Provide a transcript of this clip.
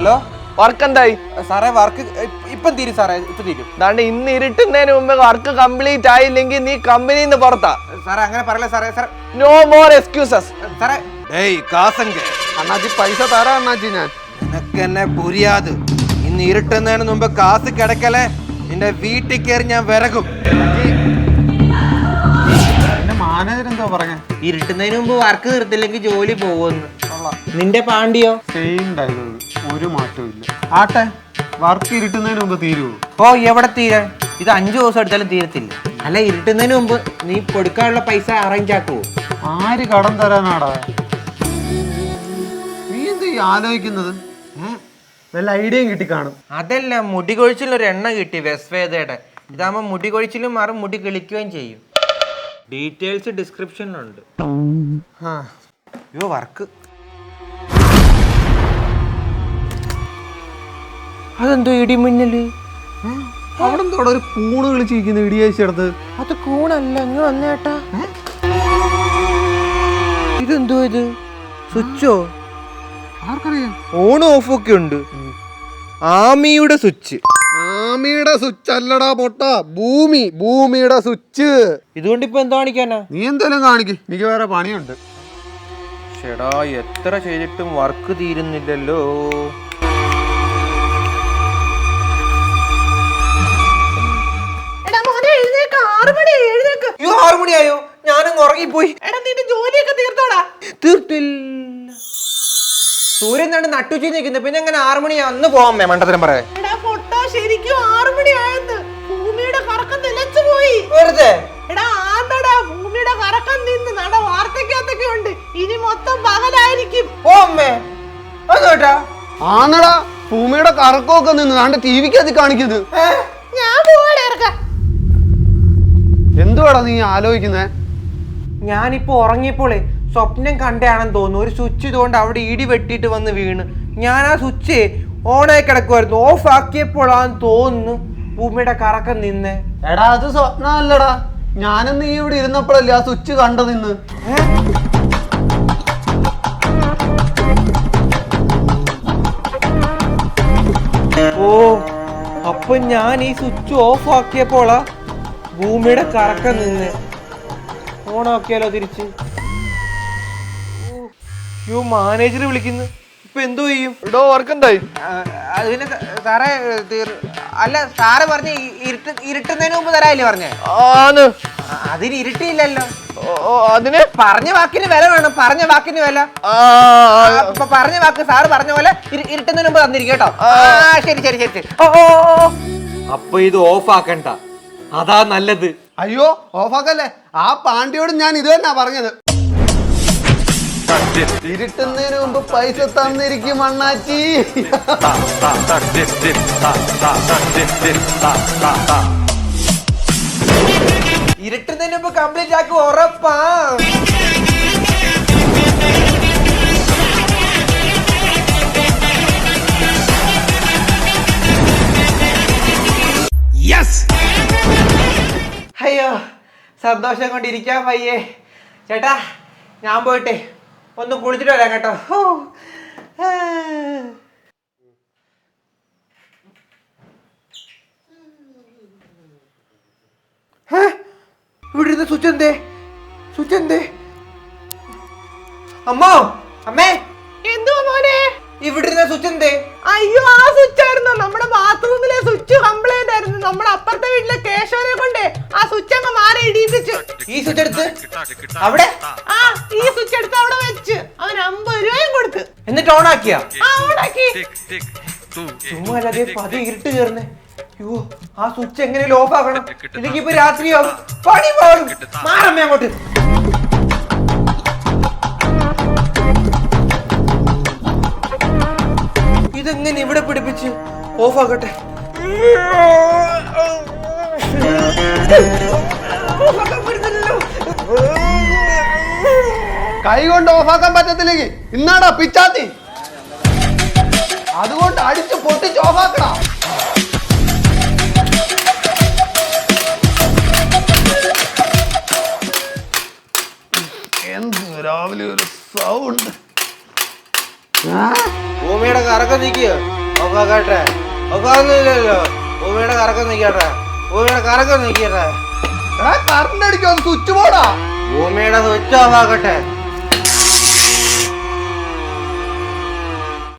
Hello? Work എന്തായി സാറേ work ഇപ്പം തീരും സാറേ ഇപ്പം തീരും. അതാണ്ട് ഇന്ന് ഇരുട്ടുന്നതിന് മുമ്പ് വർക്ക് കംപ്ലീറ്റ് ആയില്ലെങ്കിൽ നീ കമ്പനിയിൽ നിന്ന് പുറത്താ സാറേ അങ്ങനെ പറയല സാറേ സാറേ. നോ മോർ എക്സ്ക്യൂസസ് സാറേ. ഏയ് കാസങ്ക അണ്ണാജി പൈസ തരാ അണ്ണാജി ഞാൻ. നിനക്ക് എന്നെ പുരിയാത്. ഇന്ന് ഇരുട്ടുന്നതിന് മുമ്പ് കാസ് കിടക്കലേ നിന്റെ വീട്ടിൽ കയറി ഞാൻ വിറകും. മാനേജർ എന്താ പറഞ്ഞ? ഇരുട്ടുന്നതിന് മുമ്പ് വർക്ക് തീർത്തില്ലെങ്കിൽ ജോലി പോകുമെന്ന്. നിന്റെ പാണ്ടിയോ? സെയിം ഡയലോഗ് ഒരു മാറ്റവും ആട്ടെ വർക്ക് ഇരുട്ടുന്നതിന് മുമ്പ് തീരുവോ ഓ എവിടെ തീരാൻ ഇത് അഞ്ചു ദിവസം എടുത്താലും തീരത്തില്ല. അല്ല ഇരുട്ടുന്നതിന് മുമ്പ് നീ കൊടുക്കാനുള്ള പൈസ അറേഞ്ച് ആക്കുവോ ആര് കടം തരാനാടാ? നീ എന്ത് ഈ ആലോചിക്കുന്നത്? വല്ല ഐഡിയയും കിട്ടി കാണും. അതല്ല മുടി കൊഴിച്ചിലൊരു എണ്ണ കിട്ടി വെസ്വേദയുടെ. ഇതാകുമ്പോൾ മുടി കൊഴിച്ചിലും മാറും മുടി കിളിക്കുകയും ചെയ്യും. ഡീറ്റെയിൽസ് ഡിസ്ക്രിപ്ഷനിലുണ്ട് ആ അയ്യോ വർക്ക് അതെന്തോ ഇടിമിന്നൽ അവിടെ എന്തോടെ ഒരു കൂണ് കളിച്ചിരിക്കുന്ന ഇടിയാഴ്ച അത് കൂണല്ല ഇങ്ങ് വന്നേട്ടാ ഇതെന്തോ ഇത്? സ്വിച്ചോ? ആർക്കറിയാം? ഓൺ ഓഫ് ഒക്കെ ഉണ്ട്. ആമിയുടെ സ്വിച്ച്. ആമിയുടെ സ്വിച്ച് അല്ലടാ പൊട്ട. ഭൂമി ഭൂമിയുടെ സ്വിച്ച്. ഇതുകൊണ്ട് ഇപ്പൊ എന്താ കാണിക്കാനാ? നീ എന്തായാലും കാണിക്ക്. എനിക്ക് വേറെ പണിയുണ്ട്. ചേടാ എത്ര ചെയ്തിട്ടും വർക്ക് തീരുന്നില്ലല്ലോ. ഉറങ്ങിപ്പോയി എടാ നിന്റെ ജോലിയൊക്കെ തീർത്തോടാ. തീർത്തില്ല. സൂര്യൻ കണ്ട് നട്ടുച്ചി നിൽക്കുന്നത് പിന്നെ അങ്ങനെ ആറു മണി അന്ന് പോവാൻ മേ മണ്ടത്തരം പറയാ എടാ പൊട്ടോ ശരിക്കും ആറ് മണി ആയെന്ന് ഭൂമിയുടെ കറക്കം നിലച്ചു പോയി. വെറുതെ? എടാ ആന്നടാ ഭൂമിയുടെ കറക്കം നിന്ന് നട വാർത്തക്കകത്തൊക്കെ ഉണ്ട്. ഇനി മൊത്തം പകലായിരിക്കും. ഓ അമ്മേ. അതോട്ടാ? ആന്നടാ ഭൂമിയുടെ കറക്കമൊക്കെ നിന്ന് നാണ്ട് ടി വിക്കകത്ത് കാണിക്കുന്നത്. ഞാൻ പോവാടെ ഇറക്ക. എന്തുവാടാ നീ ആലോചിക്കുന്നേ? ഞാനിപ്പോ ഉറങ്ങിയപ്പോളേ സ്വപ്നം കണ്ടാണെന്ന് തോന്നുന്നു. ഒരു സ്വിച്ച് ഇതുകൊണ്ട് അവിടെ ഇടി വെട്ടിയിട്ട് വന്ന് വീണ്. ഞാൻ ആ സ്വിച്ച് ഓണായി കിടക്കുമായിരുന്നു ഓഫ് ആക്കിയപ്പോഴാന്ന് തോന്നുന്നു ഭൂമിയുടെ കറക്കം നിന്നേ. എടാ അത് സ്വപ്നമല്ലടാ. ഞാനും നീ ഇവിടെ ഇരുന്നപ്പോഴല്ലേ ആ സ്വിച്ച് കണ്ടു നിന്ന്. ഓ അപ്പൊ ഞാൻ ഈ സ്വിച്ച് ഓഫ് ആക്കിയപ്പോളാ ഭൂമിയുടെ കറക്കം നിന്ന്. ഓണാക്കിയാലോ തിരിച്ച്? യോ മാനേജർ വിളിക്കുന്നു. ഇപ്പൊ എന്തോ ചെയ്യും? ഇടോ വർക്ക് എന്തായി അതിന് സാറേ അല്ല സാറ് പറഞ്ഞ ഇരുട്ട് ഇരുട്ടുന്നതിന് മുമ്പ് തരാല്ലേ പറഞ്ഞേ? ആന്ന് അതിന് ഇരുട്ടിയില്ലല്ലോ. അതിന്? പറഞ്ഞ വാക്കിന് വില വേണം പറഞ്ഞ വാക്കിന് വില. അപ്പൊ പറഞ്ഞ വാക്ക് സാറ് പറഞ്ഞ പോലെ ഇരു- ഇരുട്ടുന്നതിന് മുമ്പ് തന്നിരിക്കും കേട്ടോ. ആ. ശരി ശരി ശരി ഓ. അപ്പൊ ഇത് ഓഫ് ആക്കണ്ട. അതാ നല്ലത്. അയ്യോ ഓഫാക്കല്ലേ? ആ പാണ്ടിയോട് ഞാൻ ഇത് തന്നെയാ പറഞ്ഞത്. ഇരുട്ടുന്നതിന് മുമ്പ് പൈസ തന്നിരിക്കും അണ്ണാച്ചി. ഇരുട്ടുന്നതിന് മുമ്പ് കംപ്ലീറ്റ് ആക്കി ഉറപ്പാ. സന്തോഷം കൊണ്ടിരിക്കാൻ വയ്യേ. ചേട്ടാ ഞാൻ പോയിട്ടെ ഒന്ന് കുളിച്ചിട്ട് വരാം കേട്ടോ? ഇവിടെ ഇരുന്ന സ്വിച്ച് എന്തേ സ്വിച്ച് എന്തേ അമ്മോ അമ്മേ. എന്തോ മോനെ? ഇവിടെ ഇരുന്ന സ്വിച്ച് എന്തേ അയ്യോ ആ സ്വിച്ച് ആയിരുന്നു നമ്മുടെ ബാത്റൂമിലെ സ്വിച്ച് കംപ്ലൈന്റ് ആയിരുന്നു അവിടെ? ആ. ഈ സ്വിച്ച് എടുത്ത് അവിടെ വെച്ച്. അവൻ അമ്പത് രൂപയും കൊടുത്ത്. എന്നിട്ട് ഓൺ ആക്കിയ ചുമ്മാ അല്ലാതെ പതി ഇരുട്ട് കയറുന്നേ. അയ്യോ ആ സ്വിച്ച് എങ്ങനെയും ഓഫ് ആക്കണം? ഇല്ലെങ്കിൽ ഇപ്പൊ രാത്രിയാവും പണി പോടും. മാറമ്മേ അങ്ങോട്ട്. ഇതെങ്ങനെ ഇവിടെ പിടിപ്പിച്ച്? ഓഫ് ആക്കട്ടെ. കൈ കൊണ്ട് ഓഫാക്കാൻ പറ്റത്തില്ലെങ്കിൽ ഇന്നാടാ പിച്ചാത്തി. അതുകൊണ്ട് അടിച്ച് പൊട്ടിച്ച് ഓഫാക്കടാ. എന്ത് രാവിലെ ഒരു സൗണ്ട് ഭൂമിയുടെ കറക്കം നിൽക്കുക ഓഫാക്കട്ടെ. ഓഫാകുന്നില്ലല്ലോ ഭൂമിയുടെ കറക്കം നിൽക്കട്ടെ ഭൂമിയുടെ കറക്കം നിൽക്കട്ടെ കറണ്ട് അടിക്കോ സ്വിച്ച് ബോർഡാ ഭൂമിയുടെ സ്വിച്ച് ഓഫ് ആക്കട്ടെ.